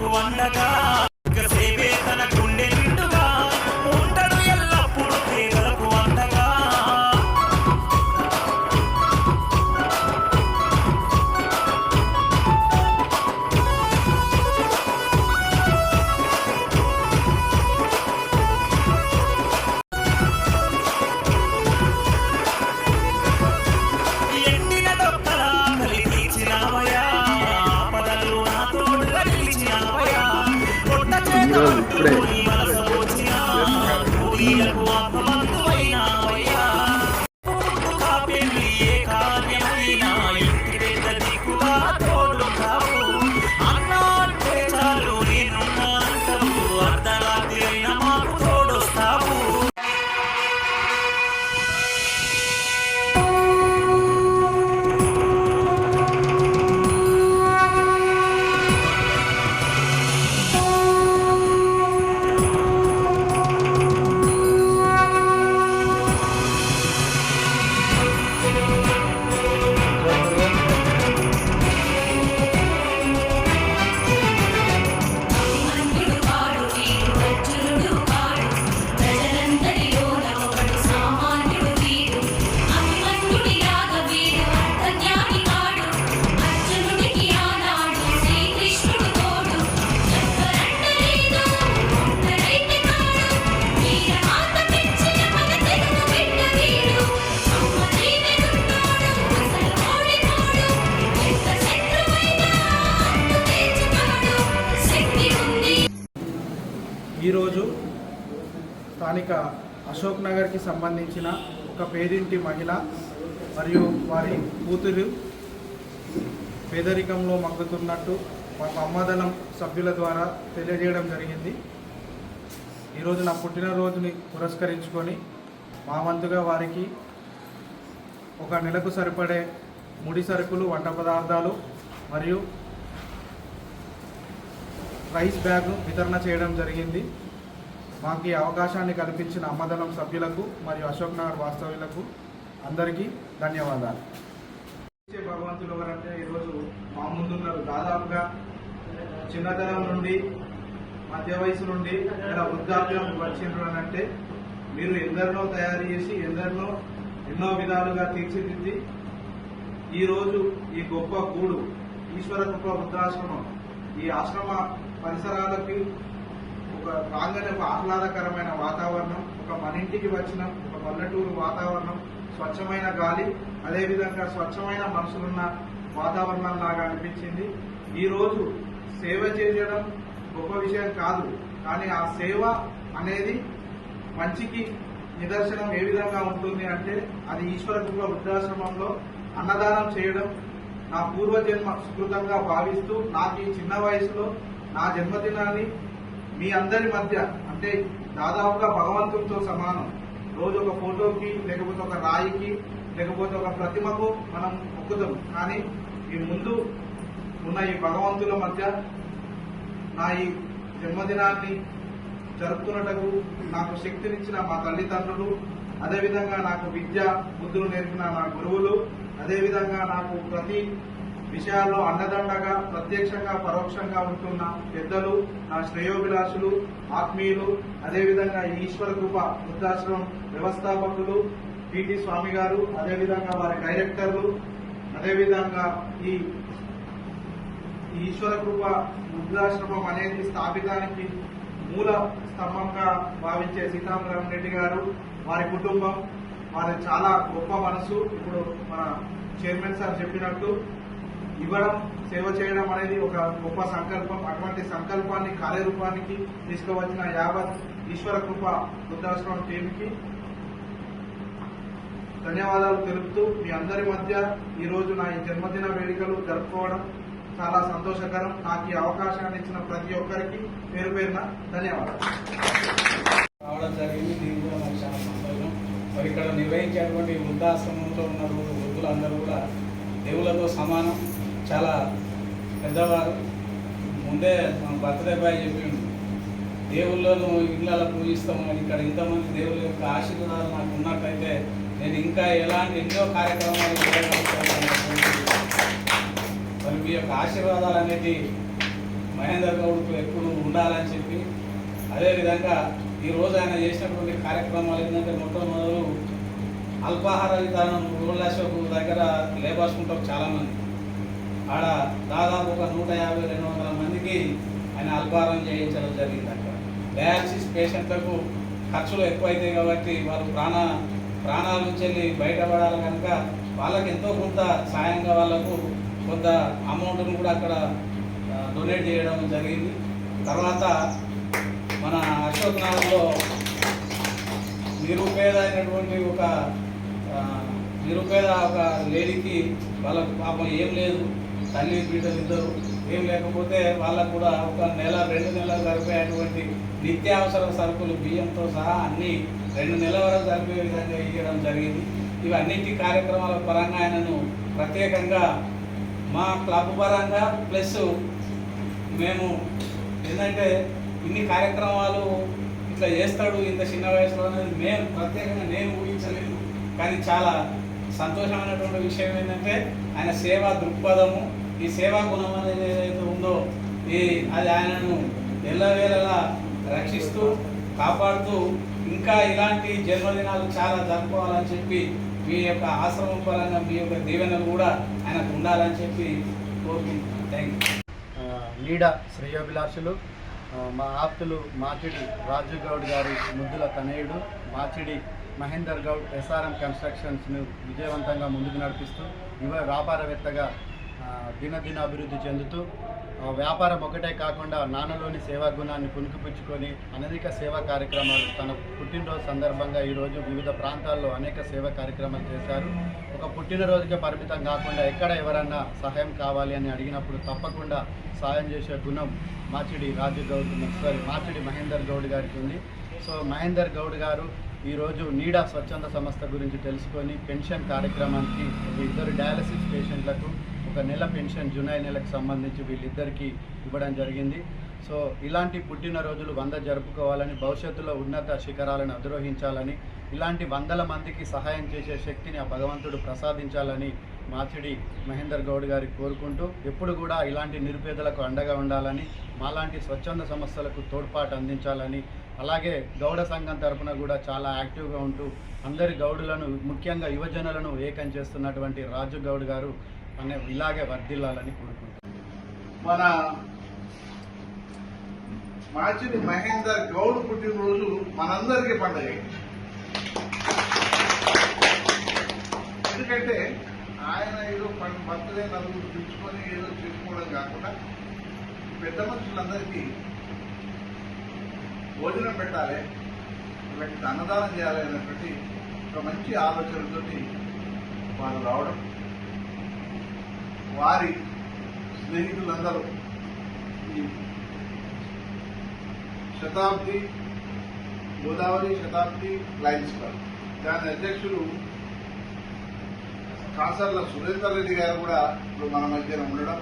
నాకు అండగా ఈరోజు స్థానిక అశోక్ నగర్కి సంబంధించిన ఒక పేదింటి మహిళ మరియు వారి కూతురు పేదరికంలో మగ్గుతున్నట్టు మాకు అమ్మదళం సభ్యుల ద్వారా తెలియజేయడం జరిగింది. ఈరోజు నా పుట్టినరోజుని పురస్కరించుకొని మా వంతుగా వారికి ఒక నెలకు సరిపడే ముడి సరుకులు వంట పదార్థాలు మరియు రైస్ బ్యాగ్ వితరణ చేయడం జరిగింది. మాకు ఈ అవకాశాన్ని కల్పించిన అమ్మదనం సభ్యులకు మరియు అశోక్ నగర్ వాస్తవ్యులకు అందరికీ ధన్యవాదాలు. భగవంతులు ఎవరంటే ఈరోజు మా ముందున్నారు. దాదాపుగా చిన్నతనం నుండి మధ్య వయసు నుండి ఇలా వృద్ధాప్యం వచ్చిండ్రు అని అంటే మీరు ఎందరినో తయారు చేసి ఎందరినో ఎన్నో విధాలుగా తీర్చిదిద్ది ఈరోజు ఈ గొప్ప గూడు ఈశ్వర కృప వృద్ధాశ్రమం ఈ ఆశ్రమ పరిసరాలకి ఒక రాగానే ఒక ఆహ్లాదకరమైన వాతావరణం ఒక మన ఇంటికి వచ్చిన ఒక పల్లెటూరు వాతావరణం స్వచ్ఛమైన గాలి అదేవిధంగా స్వచ్ఛమైన మనుషులున్న వాతావరణం లాగా అనిపించింది ఈరోజు సేవ చేయడం గొప్ప విషయం కాదు కానీ ఆ సేవ అనేది మంచికి నిదర్శనం ఏ విధంగా ఉంటుంది అంటే అది ఈశ్వర వృద్ధాశ్రమంలో అన్నదానం చేయడం నా పూర్వజన్మ సుకృతంగా భావిస్తూ నాకు ఈ చిన్న వయసులో నా జన్మదినాన్ని మీ అందరి మధ్య అంటే దాదాపుగా భగవంతుడితో సమానం. రోజు ఒక ఫోటోకి లేకపోతే ఒక రాయికి లేకపోతే ఒక ప్రతిమకు మనం మొక్కుతాం. కానీ ఈ ముందు ఉన్న ఈ భగవంతుల మధ్య నా ఈ జన్మదినాన్ని జరుపుకున్నటకు నాకు శక్తినిచ్చిన మా తల్లిదండ్రులు అదేవిధంగా నాకు విద్య బుద్ధులు నేర్పిన నా గురువులు అదేవిధంగా నాకు ప్రతి విషయాల్లో అండదండగా ప్రత్యక్షంగా పరోక్షంగా ఉంటున్న పెద్దలు నా శ్రేయోభిలాషులు ఆత్మీయులు అదేవిధంగా ఈశ్వర కృప వృద్ధాశ్రమం వ్యవస్థాపకులు పిటి స్వామి గారు అదేవిధంగా వారి డైరెక్టర్లు అదేవిధంగా ఈ ఈ ఈశ్వర కృప వృద్ధాశ్రమం అనేది స్థాపితానికి మూల స్తంభంగా భావించే సీతారాం రెడ్డి గారు వారి కుటుంబం వారి చాలా గొప్ప మనసు. ఇప్పుడు మన చైర్మన్ సార్ చెప్పినట్టు ఇవ్వడం సేవ చేయడం అనేది ఒక గొప్ప సంకల్పం. అటువంటి సంకల్పాన్ని కార్యరూపానికి తీసుకువచ్చిన యావత్ ఈశ్వర కృప వృద్ధాశ్రమం టీంకి ధన్యవాదాలు తెలుపుతూ మీ అందరి మధ్య ఈ రోజు నా ఈ జన్మదిన వేడుకలు జరుపుకోవడం చాలా సంతోషకరం. నాకు ఈ అవకాశాన్ని ఇచ్చిన ప్రతి ఒక్కరికి పేరు పేరున ధన్యవాదాలు. రావడం జరిగింది. దీని కూడా నాకు చాలా సంతోషం. మరి ఇక్కడ నిర్వహించేటువంటి వృద్ధాశ్రమంలో ఉన్న వృద్ధులందరూ కూడా దేవులతో సమానం. చాలా పెద్దవారు. ముందే మన బర్త్డే బాయ్ చెప్పిండు. దేవుళ్ళను ఇళ్ళ పూజిస్తాము. ఇక్కడ ఇంతమంది దేవుళ్ళ యొక్క ఆశీర్వాదాలు నాకు ఉన్నట్టయితే నేను ఇంకా ఎలాంటి ఎన్నో కార్యక్రమాలు మరి మీ యొక్క ఆశీర్వాదాలు అనేది మహేందర్ గౌడ్కు ఎప్పుడు ఉండాలని చెప్పి అదేవిధంగా ఈరోజు ఆయన చేసినటువంటి కార్యక్రమాలు ఏంటంటే మొట్టమొదలు అల్పాహార విధానం రూల్ అశోక్ దగ్గర లేబర్స్ ఉంటారు చాలామంది. ఆడ దాదాపు ఒక నూట యాభై రెండు వందల మందికి ఆయన అల్పారం చేయించడం జరిగింది అక్కడ డయాలసిస్ పేషెంట్లకు ఖర్చులు ఎక్కువైతాయి కాబట్టి వాళ్ళు ప్రాణ ప్రాణాల నుంచి వెళ్ళి బయటపడాలి కనుక వాళ్ళకి ఎంతో కొంత సాయంగా వాళ్ళకు కొంత అమౌంట్ను కూడా అక్కడ డొనేట్ చేయడం జరిగింది. తర్వాత మన అశోక్ నగర్లో నిరుపేద అయినటువంటి ఒక నిరుపేద ఒక లేడీకి వాళ్ళకు పాపం ఏం లేదు. తల్లి బిడ్డలు ఇద్దరు. ఏం లేకపోతే వాళ్ళకు కూడా ఒక నెల రెండు నెలలు సరిపోయేటువంటి నిత్యావసర సరుకులు బియ్యంతో సహా అన్ని రెండు నెలల వరకు సరిపోయే విధంగా ఇవ్వడం జరిగింది. ఇవన్నిటి కార్యక్రమాల పరంగా ఆయనను ప్రత్యేకంగా మా క్లబ్ పరంగా ప్లస్ మేము ఏంటంటే ఇన్ని కార్యక్రమాలు ఇట్లా చేస్తాడు ఇంత చిన్న వయసులో అనేది మేము ప్రత్యేకంగా నేను ఊహించలేదు. కానీ చాలా సంతోషమైనటువంటి విషయం ఏంటంటే ఆయన సేవా దృక్పథము ఈ సేవా గుణం అనేది ఏదైతే ఉందో ఈ అది ఆయనను ఎల్లవేళలా రక్షిస్తూ కాపాడుతూ ఇంకా ఇలాంటి జన్మదినాలు చాలా జరుపుకోవాలని చెప్పి మీ యొక్క ఆశ్రమం పరంగా మీ యొక్క దీవెనలు కూడా ఆయనకు ఉండాలని చెప్పి కోరుకుంటున్నాను. థ్యాంక్ యూ నీడ శ్రేయోభిలాషులు మా ఆప్తులు మాచిడి రాజు గౌడ్ గారి ముద్దుల తనయుడు మాచిడి మహేందర్ గౌడ్ ఎస్ఆర్ఎం కన్స్ట్రక్షన్స్ను విజయవంతంగా ముందుకు నడిపిస్తూ యువ వ్యాపారవేత్తగా దినదిన అభివృద్ధి చెందుతూ వ్యాపారం ఒకటే కాకుండా నాన్నలోని సేవా గుణాన్ని పుణుకుపుచ్చుకొని అనేక సేవా కార్యక్రమాలు తన పుట్టినరోజు సందర్భంగా ఈరోజు వివిధ ప్రాంతాల్లో అనేక సేవా కార్యక్రమాలు చేశారు. ఒక పుట్టినరోజుకే పరిమితం కాకుండా ఎక్కడ ఎవరన్నా సహాయం కావాలి అని అడిగినప్పుడు తప్పకుండా సాయం చేసే గుణం మాచిడి రాజు గౌడ్ సారీ మాచిడి మహేందర్ గౌడ్ గారికి ఉంది. సో మహేందర్ గౌడ్ గారు ఈరోజు నీడా స్వచ్ఛంద సంస్థ గురించి తెలుసుకొని పెన్షన్ కార్యక్రమానికి ఇద్దరు డయాలసిస్ పేషెంట్లకు ఒక నెల పెన్షన్ జూలై నెలకు సంబంధించి వీళ్ళిద్దరికీ ఇవ్వడం జరిగింది. సో ఇలాంటి పుట్టినరోజులు వంద జరుపుకోవాలని భవిష్యత్తులో ఉన్నత శిఖరాలను అధిరోహించాలని ఇలాంటి వందల మందికి సహాయం చేసే శక్తిని ఆ భగవంతుడు ప్రసాదించాలని మాచిడి మహేందర్ గౌడ్ గారి కోరుకుంటూ ఎప్పుడు కూడా ఇలాంటి నిరుపేదలకు అండగా ఉండాలని మాలాంటి స్వచ్ఛంద సంస్థలకు తోడ్పాటు అందించాలని అలాగే గౌడ సంఘం తరపున కూడా చాలా యాక్టివ్గా ఉంటూ అందరి గౌడులను ముఖ్యంగా యువజనులను ఏకం చేస్తున్నటువంటి రాజు గౌడ్ గారు అనే ఇలాగే వర్ధిల్లాలని కోరుకుంటున్నాను. మన మాచిని మహేందర్ గౌడ్ పుట్టినరోజు మనందరికీ పండగ. ఎందుకంటే ఆయన ఏదో బర్త్డే నలుగురు పిలుచుకొని ఏదో చేసుకోవడం కాకుండా పెద్ద మనుషులందరికీ భోజనం పెట్టాలి వీళ్ళకి అన్నదానం చేయాలి అనేటువంటి ఒక మంచి ఆలోచనతోటి వాళ్ళు రావడం వారి స్నేహితులందరూ ఈ శతాబ్ది గోదావరి శతాబ్ది లయన్స్ క్లబ్ దాని అధ్యక్షులు కాసర్ల సురేందర్ రెడ్డి గారు కూడా ఇప్పుడు మన మధ్యన ఉండడం.